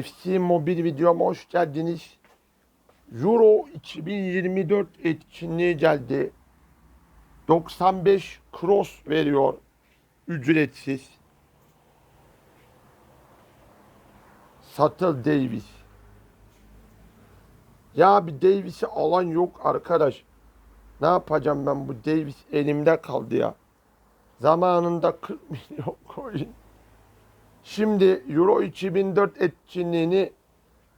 FC Mobil videoma hoş geldiniz. Euro 2024 etkinliği geldi. 95 cross veriyor. Ücretsiz. Satıl Davis. Ya bir Davis'i alan yok arkadaş. Ne yapacağım ben bu Davis elimde kaldı ya. Zamanında 40 milyon coin. Şimdi Euro 2004 etkinliğini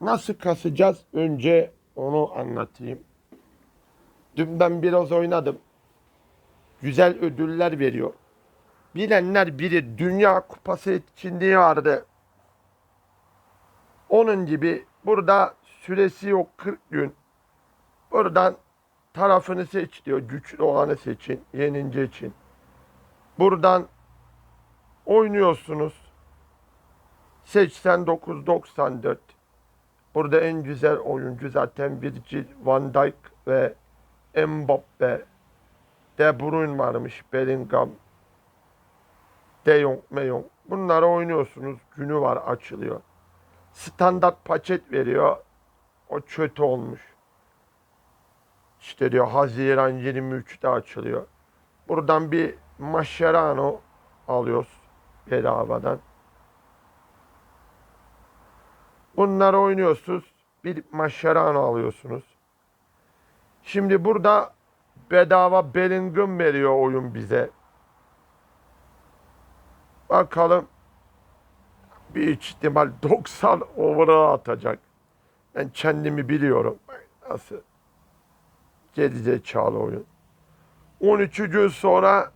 nasıl kasacağız? Önce onu anlatayım. Dün ben biraz oynadım. Güzel ödüller veriyor. Bilenler biri Dünya Kupası etkinliği vardı. Onun gibi burada süresi yok 40 gün. Buradan tarafını seç diyor. Güçlü olanı seçin. Yenince için. Buradan oynuyorsunuz. 89-94. Burada en güzel oyuncu zaten Virgil van Dijk ve Mbappe. De Bruyne varmış. Bellingham. De Jong, Me Jong. Bunları oynuyorsunuz. Günü var açılıyor. Standart paket veriyor. O kötü olmuş. İşte diyor Haziran 23'te açılıyor. Buradan bir Mascherano alıyoruz bedavadan. Bunları oynuyorsunuz. Bir Mascherano alıyorsunuz. Şimdi burada bedava Bellingham veriyor oyun bize. Bakalım bir ihtimal 90 over'a atacak. Ben kendimi biliyorum. Nasıl gerizekalı oyun. 13 gün sonra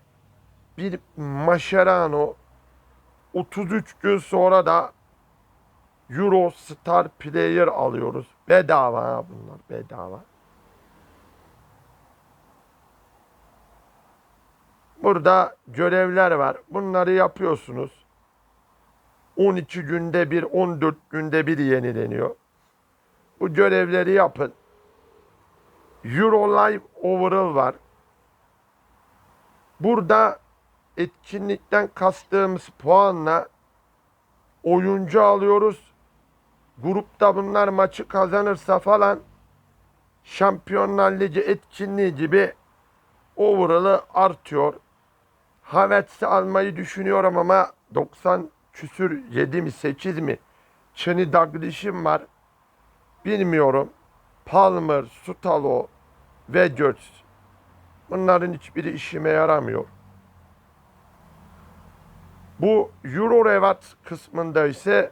bir Mascherano 33 gün sonra da Euro Star Player alıyoruz. Bedava bunlar bedava. Burada görevler var. Bunları yapıyorsunuz. 12 günde bir, 14 günde bir yenileniyor. Bu görevleri yapın. Euro Live Overall var. Burada etkinlikten kastığımız puanla oyuncu alıyoruz. Grupta bunlar maçı kazanırsa falan Şampiyonlar Ligi etkinliği gibi overall'ı artıyor. Havertz'i almayı düşünüyorum ama 90 küsür 7 mi 8 mi Kenny Dalglish'im var. Bilmiyorum. Palmer, Sutalo ve. Bunların hiçbiri işime yaramıyor. Bu Euro Reward kısmında ise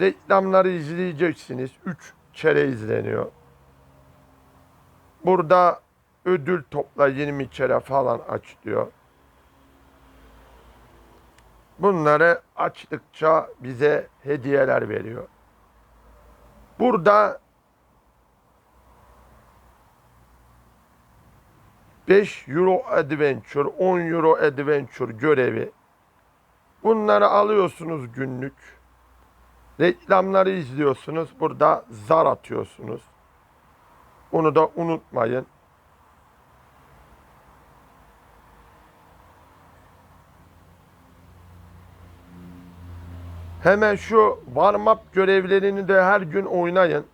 reklamları izleyeceksiniz. 3 kere izleniyor. Burada ödül topla 20 kere falan aç diyor. Bunları açtıkça bize hediyeler veriyor. Burada 5 Euro Adventure, 10 Euro Adventure görevi. Bunları alıyorsunuz günlük. Reklamları izliyorsunuz. Burada zar atıyorsunuz. Bunu da unutmayın. Hemen şu warm up görevlerini de her gün oynayın.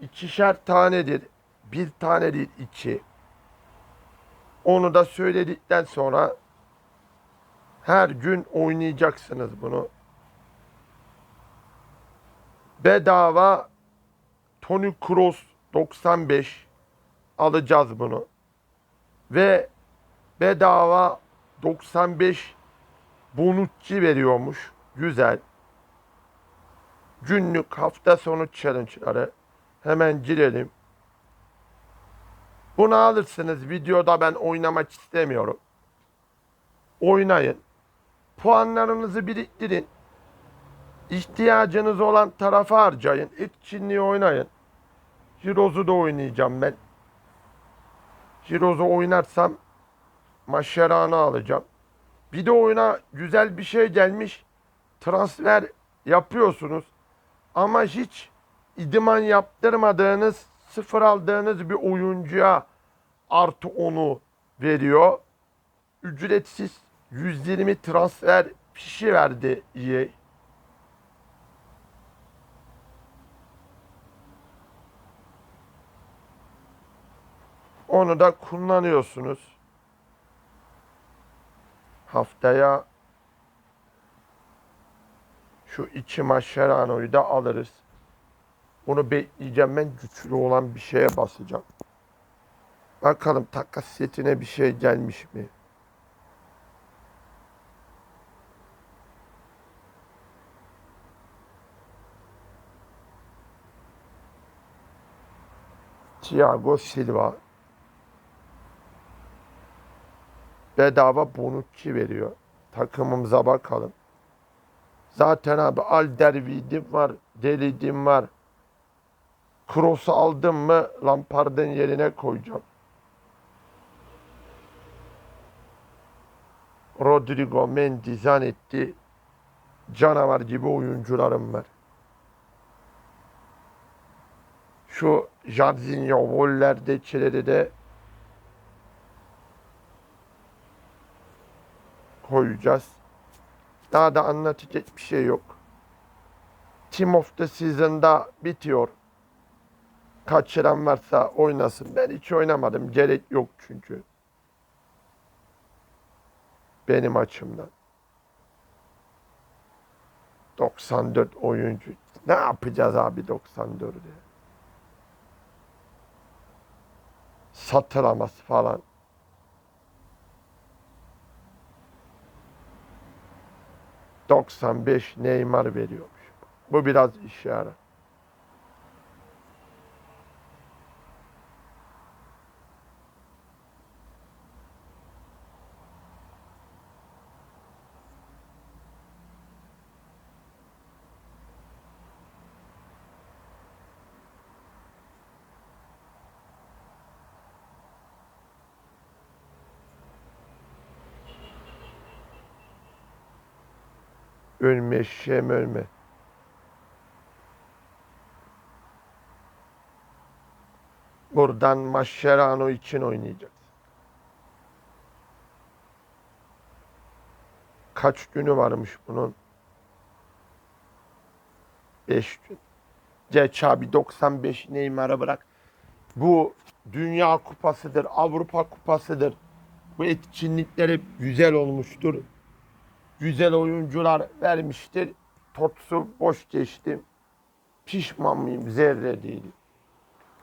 İkişer tanedir. Bir tane değil iki. Onu da söyledikten sonra her gün oynayacaksınız bunu. Bedava Tony Kroos 95 alacağız bunu. Ve bedava 95 Bonucci veriyormuş. Güzel. Günlük hafta sonu challenge'ları hemen girelim. Bunu alırsınız. Videoda ben oynamak istemiyorum. Oynayın. Puanlarınızı biriktirin. İhtiyacınız olan tarafa harcayın. Etkinliği oynayın. Jiroz'u da oynayacağım ben. Jiroz'u oynarsam Maşeran'ı alacağım. Bir de oyuna güzel bir şey gelmiş. Transfer yapıyorsunuz. Ama hiç idman yaptırmadığınız, sıfır aldığınız bir oyuncuya artı onu veriyor. Ücretsiz 120 transfer fişi verdi EA. Onu da kullanıyorsunuz. Haftaya şu iki Mascherano'yu da alırız. Bunu bekleyeceğim ben güçlü olan bir şeye basacağım. Bakalım takas setine bir şey gelmiş mi? Thiago Silva bedava Bonucci veriyor. Takımımıza bakalım. Zaten abi Alderweireld var, Delidim var. Kroos'u aldım mı Lampard'ın yerine koyacağım. Rodrigo, Mendy, Zanetti canavar gibi oyuncularım var. Şu Jarzinho, Woller'dekileri de koyacağız. Daha da anlatacak bir şey yok. Team of the Season'da bitiyor. Kaçıran varsa oynasın. Ben hiç oynamadım. Gerek yok çünkü. Benim açımdan. 94 oyuncu. Ne yapacağız abi 94'ü? Satılamaz falan. ...95 Neymar veriyormuş. Bu biraz işe Ölme şem ölme. Buradan Mascherano için oynayacağız. Kaç günü varmış bunun? 5 gün. Geç abi 95 Neymar'ı bırak. Bu Dünya Kupası'dır, Avrupa Kupası'dır. Bu etkinlikler hep güzel olmuştur güzel oyuncular vermiştir. Totsu boş geçti. Pişman mıyım? Zerre değil.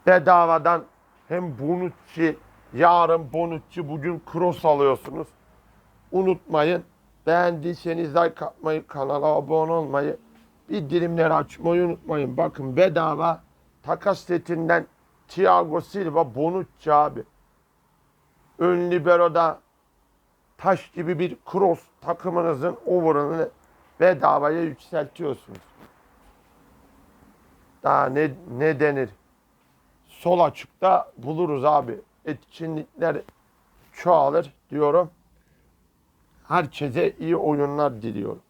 Bedavadan hem Bonucci, yarın Bonucci, bugün Kroos alıyorsunuz. Unutmayın. Beğendiyseniz like atmayı, kanala abone olmayı, bildirimleri açmayı unutmayın. Bakın bedava takas setinden Thiago Silva, Bonucci abi. Ön libero'da taş gibi bir cross takımınızın over'ını bedavaya yükseltiyorsunuz. Daha ne, ne denir? Sol açıkta buluruz abi. Etkinlikler çoğalır diyorum. Herkese iyi oyunlar diliyorum.